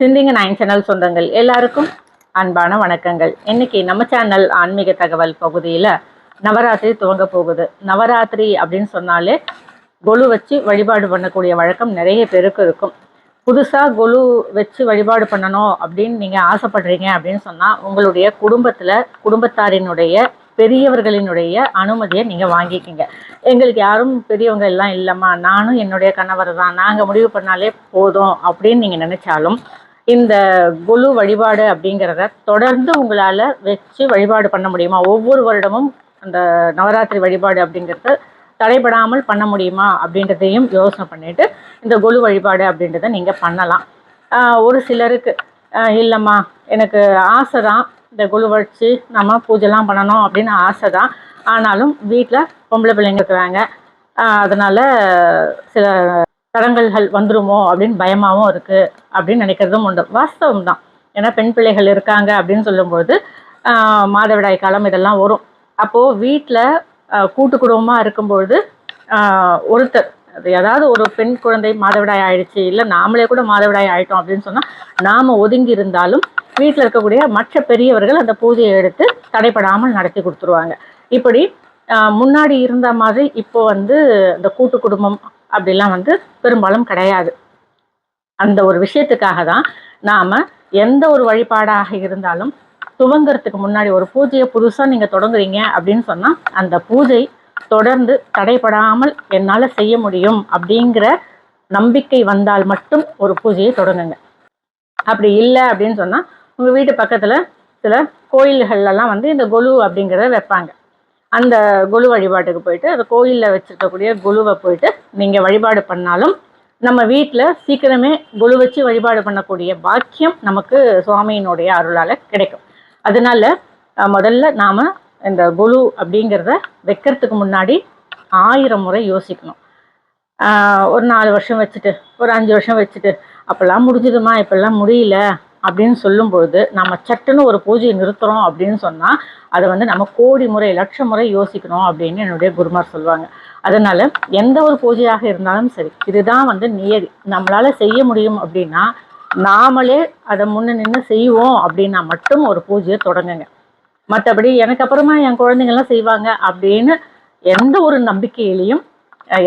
சிந்திங்க nine channel சொந்தங்கள் எல்லாருக்கும் அன்பான வணக்கங்கள். இன்னைக்கு நம்ம சேனல் ஆன்மீக தகவல் பகுதியில் நவராத்திரி துவங்க போகுது. நவராத்திரி அப்படின்னு சொன்னாலே கொலு வச்சு வழிபாடு பண்ணக்கூடிய வழக்கம் நிறைய பேருக்கு இருக்கும். புதுசாக கொலு வச்சு வழிபாடு பண்ணணும் அப்படின்னு நீங்கள் ஆசைப்படுறீங்க அப்படின்னு சொன்னால் உங்களுடைய குடும்பத்தில் குடும்பத்தாரினுடைய பெரியவர்களினுடைய அனுமதியை நீங்கள் வாங்கிக்கிங்க. எங்களுக்கு யாரும் பெரியவங்க எல்லாம் இல்லைம்மா. நானும் என்னுடைய கணவர் தான் நாங்கள் முடிவு பண்ணாலே போதும் அப்படின்னு நீங்கள் நினச்சாலும் இந்த குழு வழிபாடு அப்படிங்கிறத தொடர்ந்து உங்களால் வச்சு வழிபாடு பண்ண முடியுமா? ஒவ்வொரு வருடமும் அந்த நவராத்திரி வழிபாடு அப்படிங்கிறத தடைபடாமல் பண்ண முடியுமா? அப்படின்றதையும் யோசனை பண்ணிவிட்டு இந்த கொலு வழிபாடு அப்படின்றத நீங்கள் பண்ணலாம். ஒரு சிலருக்கு இல்லைம்மா எனக்கு ஆசை தான் இந்த கொலு வச்சு நம்ம பூஜைலாம் பண்ணணும் அப்படின்னு ஆசை தான் ஆனாலும் வீட்டில் பொம்பளை பிள்ளைங்க இருக்கிறாங்க. அதனால் சில தடங்கல்கள் வந்துருமோ அப்படின்னு பயமாகவும் இருக்குது அப்படின்னு நினைக்கிறதும் உண்டு. வாஸ்தவம் தான். ஏன்னா பெண் பிள்ளைகள் இருக்காங்க அப்படின்னு சொல்லும்போது மாதவிடாய் காலம் இதெல்லாம் வரும். அப்போது வீட்டில் கூட்டு குடும்பமாக இருக்கும்பொழுது ஒருத்தர் அது ஏதாவது ஒரு பெண் குழந்தை மாதவிடாய் ஆயிடுச்சு இல்லை நாமளே கூட மாதவிடாய் ஆயிட்டோம் அப்படின்னு சொன்னால் நாம் ஒதுங்கி இருந்தாலும் வீட்டில் இருக்கக்கூடிய மற்ற பெரியவர்கள் அந்த பூஜையை எடுத்து தடைப்படாமல் நடத்தி கொடுத்துருவாங்க. இப்படி முன்னாடி இருந்த மாதிரி இப்போ வந்து இந்த கூட்டு குடும்பம் அப்படிலாம் வந்து பெரும்பாலும் கிடையாது. அந்த ஒரு விஷயத்துக்காக தான் நாம் எந்த ஒரு வழிபாடாக இருந்தாலும் துவங்கிறதுக்கு முன்னாடி ஒரு பூஜையை புதுசாக நீங்கள் தொடங்குறீங்க அப்படின்னு சொன்னால் அந்த பூஜை தொடர்ந்து தடைபடாமல் என்னால் செய்ய முடியும் அப்படிங்கிற நம்பிக்கை வந்தால் மட்டும் ஒரு பூஜையை தொடங்குங்க. அப்படி இல்லை அப்படின்னு சொன்னால் உங்கள் வீட்டு பக்கத்தில் சில கோயில்கள்லாம் வந்து இந்த கொலு அப்படிங்கிறத வைப்பாங்க. அந்த குழு வழிபாட்டுக்கு போயிட்டு அந்த கோயிலில் வச்சுருக்கக்கூடிய குழுவை போயிட்டு நீங்கள் வழிபாடு பண்ணாலும் நம்ம வீட்டில் சீக்கிரமே குழு வச்சு வழிபாடு பண்ணக்கூடிய பாக்கியம் நமக்கு சுவாமியினுடைய அருளால் கிடைக்கும். அதனால முதல்ல நாம் இந்த குழு அப்படிங்கிறத வைக்கிறதுக்கு முன்னாடி ஆயிரம் முறை யோசிக்கணும். ஒரு நாலு வருஷம் வச்சுட்டு ஒரு அஞ்சு வருஷம் வச்சுட்டு அப்போல்லாம் முடிஞ்சதுமா? இப்போல்லாம் முடியல. அப்படின்னு சொல்லும்பொழுது நம்ம சட்டுன்னு ஒரு பூஜையை நிறுத்துகிறோம் அப்படின்னு சொன்னால் அதை வந்து நம்ம கோடி முறை லட்ச முறை யோசிக்கணும் அப்படின்னு என்னுடைய குருமார் சொல்லுவாங்க. அதனால் எந்த ஒரு பூஜையாக இருந்தாலும் சரி இதுதான் வந்து நியதி. நம்மளால் செய்ய முடியும் அப்படின்னா நாமளே அதை முன்ன நின்று செய்வோம் அப்படின்னா மட்டும் ஒரு பூஜையை தொடங்குங்க. மற்றபடி எனக்கு அப்புறமா என் குழந்தைங்கள்லாம் செய்வாங்க அப்படின்னு எந்த ஒரு நம்பிக்கையிலையும்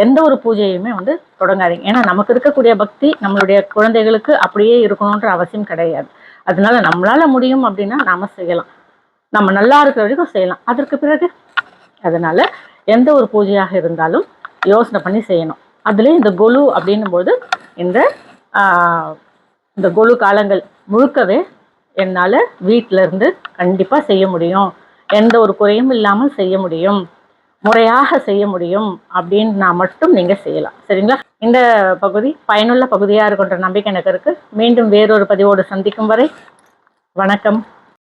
எந்த ஒரு பூஜையுமே வந்து தொடங்காதீங்க. ஏன்னா நமக்கு இருக்கக்கூடிய பக்தி நம்மளுடைய குழந்தைகளுக்கு அப்படியே இருக்கணுன்ற அவசியம் கிடையாது. அதனால நம்மளால முடியும் அப்படின்னா நாம செய்யலாம். நம்ம நல்லா இருக்கிற வரைக்கும் செய்யலாம். அதற்கு பிறகு அதனால எந்த ஒரு பூஜையாக இருந்தாலும் யோசனை பண்ணி செய்யணும். அதுலேயும் இந்த கொலு அப்படின்னும் போது இந்த ஆஹ், இந்த கொலு காலங்கள் முழுக்கவே என்னால் வீட்டில இருந்து கண்டிப்பாக செய்ய முடியும். எந்த ஒரு குறையும் இல்லாமல் செய்ய முடியும். முறையாக செய்ய முடியும் அப்படின்னா மட்டும் நீங்கள் செய்யலாம். சரிங்களா? இந்த பகுதி பயனுள்ள பகுதியாக இருக்கின்ற நம்பிக்கை எனக்கு இருக்குது மீண்டும் வேறொரு பதிவோடு சந்திக்கும் வரை வணக்கம்.